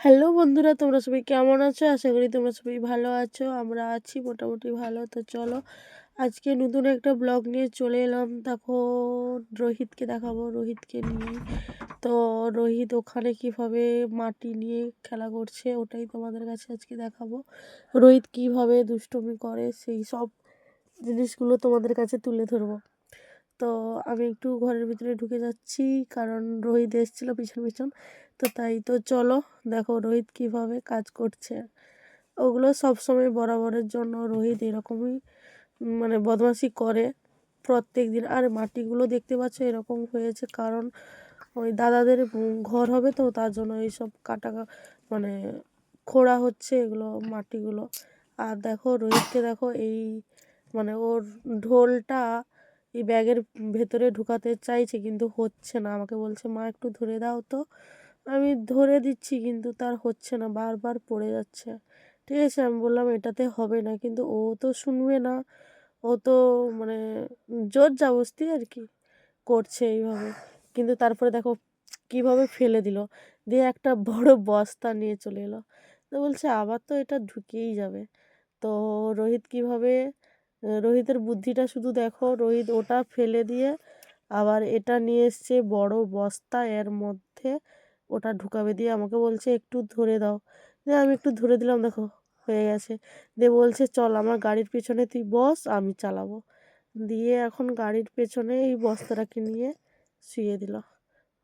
Hello বন্ধুরা, তোমরা সবাই কেমন আছো? আশা করি তোমরা সবাই ভালো আছো, আমরা আছি মোটামুটি ভালো। তো চলো, আজকে নতুন একটা ব্লগ নিয়ে চলে এলাম। দেখো, রোহিতকে দেখাবো, রোহিতকে নিয়ে। তো রোহিত ওখানে কীভাবে মাটি নিয়ে খেলা করছে, ওটাই তোমাদের কাছে আজকে দেখাবো। রোহিত কীভাবে দুষ্টুমি করে, সেই সব জিনিসগুলো তোমাদের কাছে তুলে ধরবো। তো আমি একটু ঘরের ভিতরে ঢুকে যাচ্ছি, কারণ রোহিত এসেছিল পিছন পিছন। তো তাই তো চলো দেখো রোহিত কীভাবে কাজ করছে। ওগুলো সবসময় বরাবরের জন্য রোহিত এরকমই মানে বদমাশি করে প্রত্যেক দিন। আর মাটিগুলো দেখতে পাচ্ছ এরকম হয়েছে, কারণ ওই দাদাদের ঘর হবে তো, তার জন্য এইসব কাটা মানে খোঁড়া হচ্ছে এগুলো মাটিগুলো। আর দেখো রোহিতকে দেখো এই মানে ওর ঢোলটা এই ব্যাগের ভেতরে ঢুকাতে চাইছে, কিন্তু হচ্ছে না। আমাকে বলছে, মা, একটু ধরে দাও তো। আমি ধরে দিচ্ছি, কিন্তু তার হচ্ছে না, বারবার পড়ে যাচ্ছে। ঠিক আছে, আমি বললাম, এটাতে হবে না। কিন্তু ও তো শুনবে না। ও তো মানে জোর জাবস্তি আর কি করছে এইভাবে। কিন্তু তারপরে দেখো কীভাবে ফেলে দিল। দিয়ে একটা বড় বস্তা নিয়ে চলে এলো। তো বলছে, আবার তো এটা ঢুকেই যাবে। তো রোহিত কীভাবে রোহিতের বুদ্ধিটা শুধু দেখো, রোহিত ওটা ফেলে দিয়ে আবার এটা নিয়ে এসছে বড় বস্তা, এর মধ্যে ওটা ঢুকাবে দিয়ে আমাকে বলছে, একটু ধরে দাও। দিয়ে আমি একটু ধরে দিলাম, দেখো হয়ে গেছে। দিয়ে বলছে, চল আমার গাড়ির পেছনে তুই বস, আমি চালাবো। দিয়ে এখন গাড়ির পেছনে এই বস্তাটাকে নিয়ে শুয়ে দিল।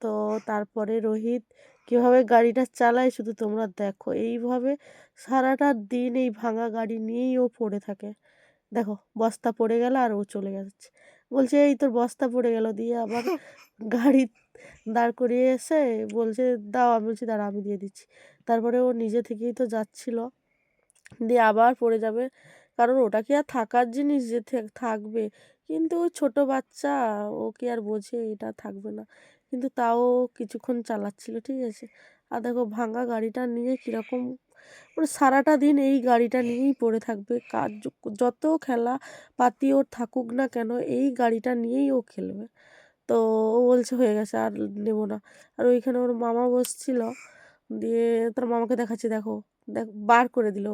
তো তারপরে রোহিত, কীভাবে গাড়িটা চালায় শুধু তোমরা দেখো। এইভাবে সারাটা দিন এই ভাঙা গাড়ি নিয়েই ও পড়ে থাকে। দেখো বস্তা পড়ে গেল আর ও চলে যাচ্ছে। বলছে এই তোর বস্তা পড়ে গেল দিয়ে আবার গাড়ি দাঁড় করিয়ে এসে বলছে দাও আমি বলছি দাঁড়া আমি দিয়ে দিচ্ছি। তারপরে ও নিজে থেকেই তো যাচ্ছিল। দিয়ে আবার পড়ে যাবে। কারণ ওটা কি আর থাকার জিনিস যে থাকবে? কিন্তু ছোটো বাচ্চা ও কি আর বোঝে এটা থাকবে না। কিন্তু তাও কিছুক্ষণ চালাচ্ছিল ঠিক আছে। আর দেখো ভাঙা গাড়িটা নিয়ে কীরকম মানে সারাটা দিন এই গাড়িটা নিয়েই পড়ে থাকবে। কাজ যত খেলা পাতি ওর থাকুক না কেন, এই গাড়িটা নিয়েই ও খেলবে। তো ও বলছে, হয়ে গেছে, আর নেব না। আর ওইখানে ওর মামা বসছিল, দিয়ে তোর মামাকে দেখাচ্ছি, দেখো, দেখ, বার করে দিল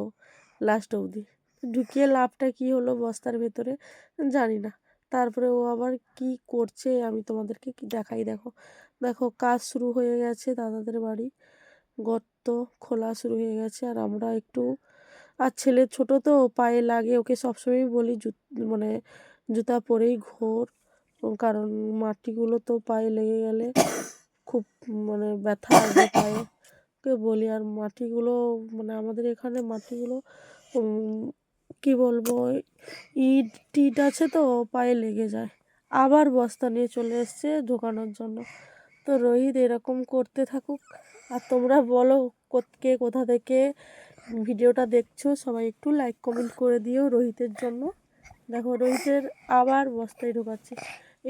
লাস্ট অবধি। ঢুকিয়ে লাভটা কি হলো বস্তার ভেতরে, জানি না। তারপরে ও আবার কি করছে আমি তোমাদেরকে কি দেখাই, দেখো। দেখো, কাজ শুরু হয়ে গেছে দাদাদের বাড়ি। গর্ত খোলা শুরু হয়ে গেছে আর আমরা একটু, আর ছেলে ছোট তো, পায়ে লাগে, ওকে সবসময়ই বলি জু মানে জুতা পরেই ঘোর, কারণ মাটিগুলো তো পায়ে লেগে গেলে খুব মানে ব্যথা আসবে পায়ে। ওকে বলি, আর মাটিগুলো মানে আমাদের এখানে মাটিগুলো কি বলব ইট টিট আছে তো, পায়ে লেগে যায়। আবার বস্তা নিয়ে চলে এসছে ঢোকানোর জন্য। তো রোহিত এরকম করতে থাকুক। আর তোমরা বলো কে কোথা থেকে ভিডিওটা দেখছ। সবাই একটু লাইক কমেন্ট করে দিও রোহিতের জন্য। দেখো রোহিতের আবার বস্তায় ঢোকাচ্ছে।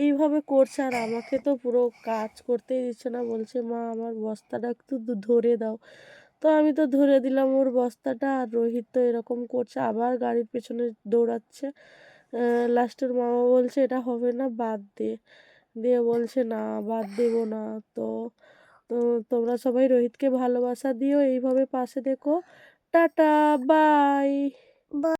এইভাবে করছে আর আমাকে তো পুরো কাজ করতেই দিচ্ছে না। বলছে, মা, আমার বস্তাটা একটু ধরে দাও। তো আমি তো ধরে দিলাম ওর বস্তাটা আর রোহিত তো এরকম করছে। আবার গাড়ির পেছনে দৌড়াচ্ছে। লাস্টের মামা বলছে, এটা হবে না, বাদ দে। দিয়ে বলছে, না, বাদ দেবো না। তো তো তোমরা সবাই রোহিতকে ভালোবাসা দিও এইভাবে পাশে দেখো। Tata bye.